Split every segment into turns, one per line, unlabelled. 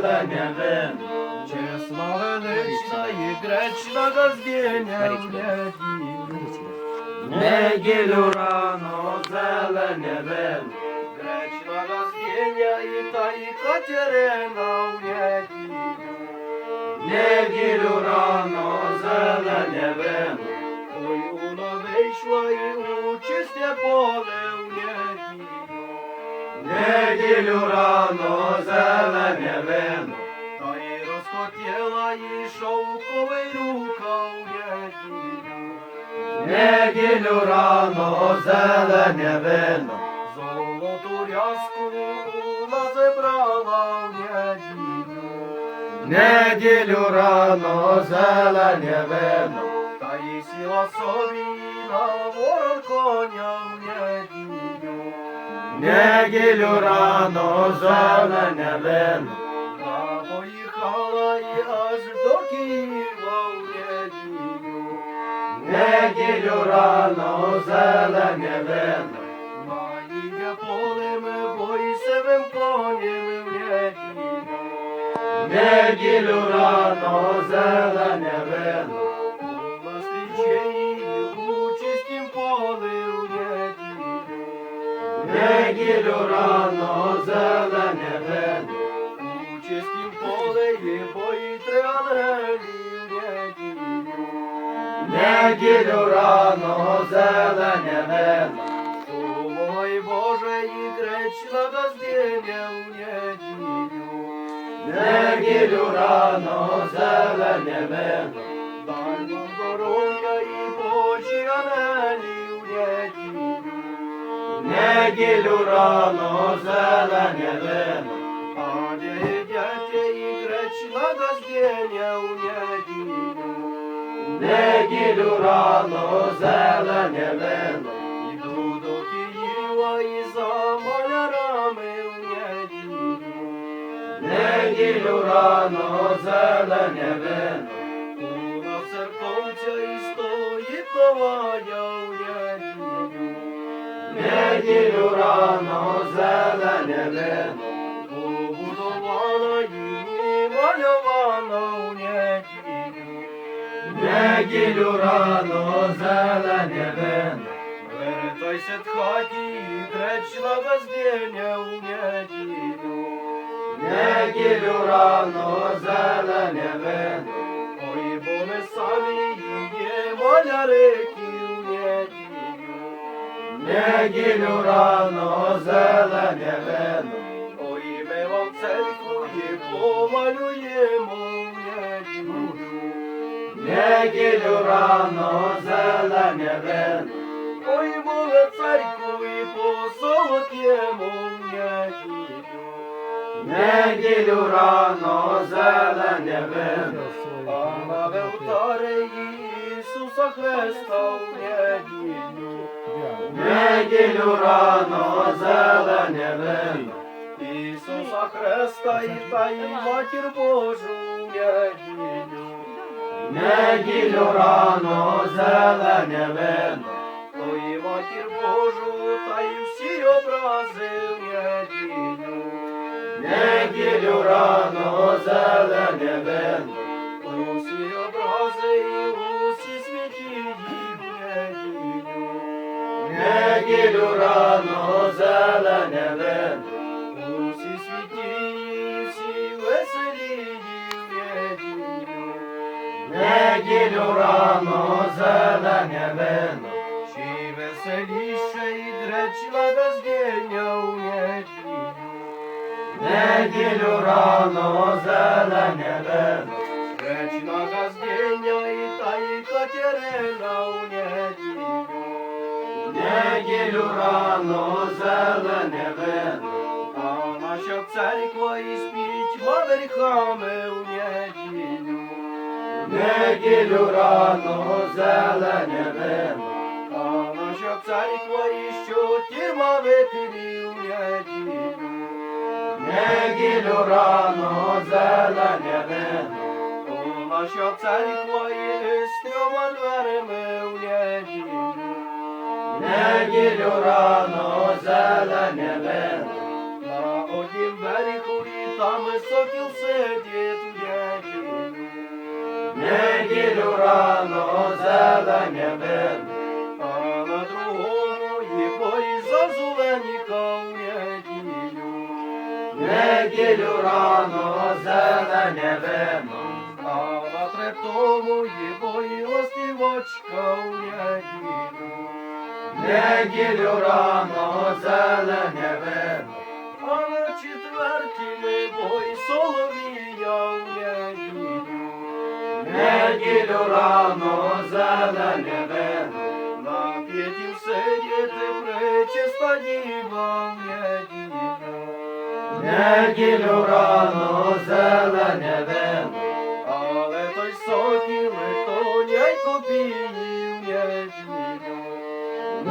зелене вино.
Чесна велична і гречна газдєня в неділю.
Неділю рано зелене вино.
Гречна газдєня і та і Катерина в неділю.
Неділю рано зелене вино.
Ой, вона вийшла і у чисте поле в неділю.
Неділю рано зелене вино.
Та й розхотіла і шовковий рукав неділю.
Неділю рано зелене вино.
Золоту рязку вона забрала в неділю.
Неділю рано зелене вино.
Та й сіла собі на ворон коня. Неділю
рано зелене вино.
Та поїхала і аж до Києва в неділю.
Неділю рано зелене вино.
Маїде полем бойсевим конем в неділю.
Неділю рано зелене вино.
Неділю
рано зелене вино.
У чистім поле є бої три ангелів неділю.
Неділю рано зелене вино.
Ой, Боже, і гречна газдєня в неділю.
Неділю рано зелене вино.
Дай нам здоров'я і Божі в неділю.
Неділю рано зелене вино.
А дядя і гречна газдєня в неділю.
Неділю рано зелене вино.
Іду до Києва і за малярами в неділю.
Неділю рано зелене вино.
Неділю
рано зелене вино.
Побудована і мальована в неділю.
Неділю рано зелене вино.
Вертайся в хаті, і гречна газдєня в неділю.
Неділю рано зелене вино.
Ой, бо ми самі в неділю.
Неділю рано зелене вино.
Ой, ми вам церкву і помалюємо в неділю.
Неділю рано зелене вино.
Ой, ми церкву і позолотємо в неділю.
Неділю рано зелене вино.
А на вівтарі Ісуса Христа в неділю.
Неділю рано зелене вино.
Ісуса Христа і та й матір Божу неділю.
Неділю рано зелене вино.
Ой, матір Божу, та й всі образи в неділю.
Неділю рано зелене вино.
Неділю
рано зелене вино.
Усі святі і всі веселі в неділю.
Неділю рано зелене вино.
Чи веселіше і гречна газдєня в неділю.
Неділю рано зелене вино.
Гречна газдєня і та і Катерина в неділю.
Неділю рано зелене вино.
А наша церква і з пітьма верхами в неділю.
Неділю рано зелене вино.
А наша церква і що тірма випилі в неділю.
Неділю рано зелене вино.
О, наша церква і з трьома дверима в неділю.
Неділю рано зелене вино.
На однім берегу і там сокіл сидить в неділю.
Неділю рано зелене вино,
А на другому є бої зазуленіка в неділю.
рано зелене вино,
А на третому є бої ластівочка в неділю.
Неділю рано зелене вино,
А на четвертій ми бой соловія в неділю.
неділю рано зелене вино,
На п'ятім сидіти причиста діва в неділю.
неділю рано зелене вино,
Але той сокіл, то нянько піє.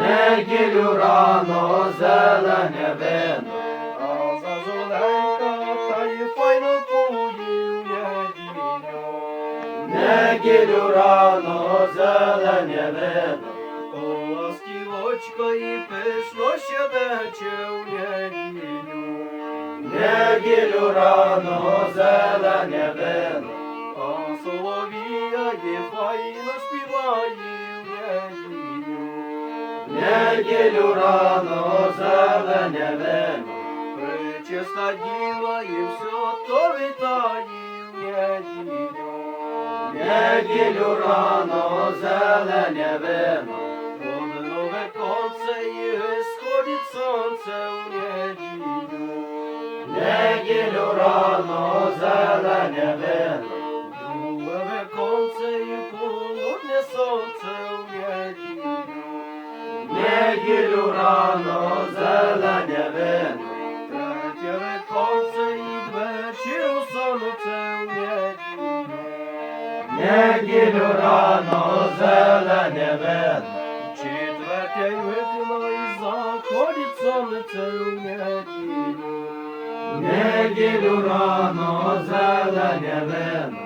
Неділю
рано зелене вино,
А зазуленька та й файно кує в неділю.
неділю рано зелене вино,
О, ластівочка і пишно щебече в неділю.
неділю рано зелене вино,
А соловія є файно співає. Неділю
рано зелене вино,
Пречиста діва і все то вітає в неділю.
неділю рано зелене вино,
Под нове конце і сходить сонце в неділю.
неділю рано
неділю
рано зелене вино,
Четверте вікно і заходить сонце в неділю.
неділю рано зелене вино,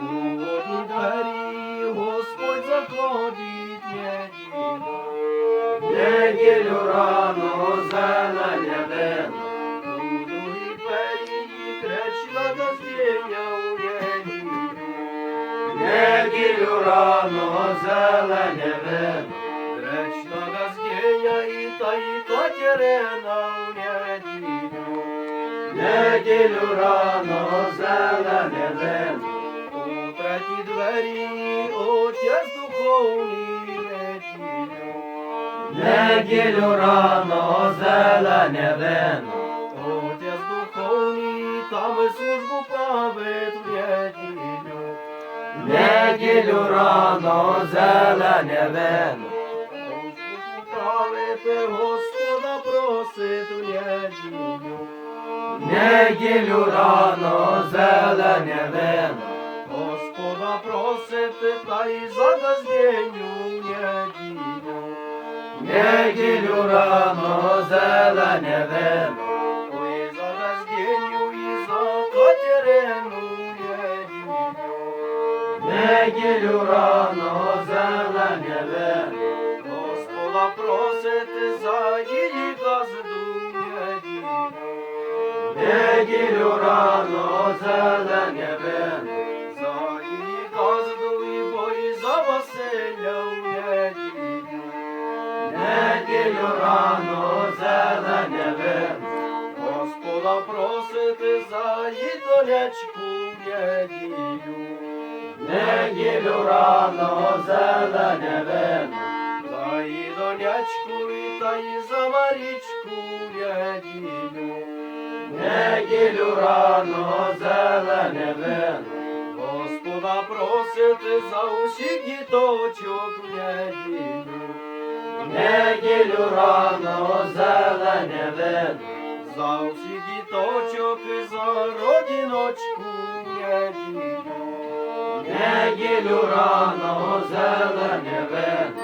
У одні двері Господь заходить неділю.
неділю рано зелене
неділю
рано зелене вино,
Кречна газдєння і та і Катерина у неділю.
неділю рано зелене вино,
У третій двері отець духовний неділю.
неділю рано зелене вино,
неділю
рано зелене вино,
правити Господа просить в неділю.
неділю рано зелене вино,
Господа просити та й за газденю в неділю.
неділю рано зелене вино,
неділю
рано зелене вино,
Господа просити за її газду в неділю.
неділю рано зелене вино,
За її газду і бої за Василя в неділю.
неділю рано зелене вино,
Господа просити за її неділю.
Неділю рано зелене вино,
За її донячку і та й за Марічку в неділю.
неділю рано зелене
Господа просити за усіх діточок в неділю.
неділю рано зелене
За усіх діточок і за родіночку в.
Неділю рано зелене вино,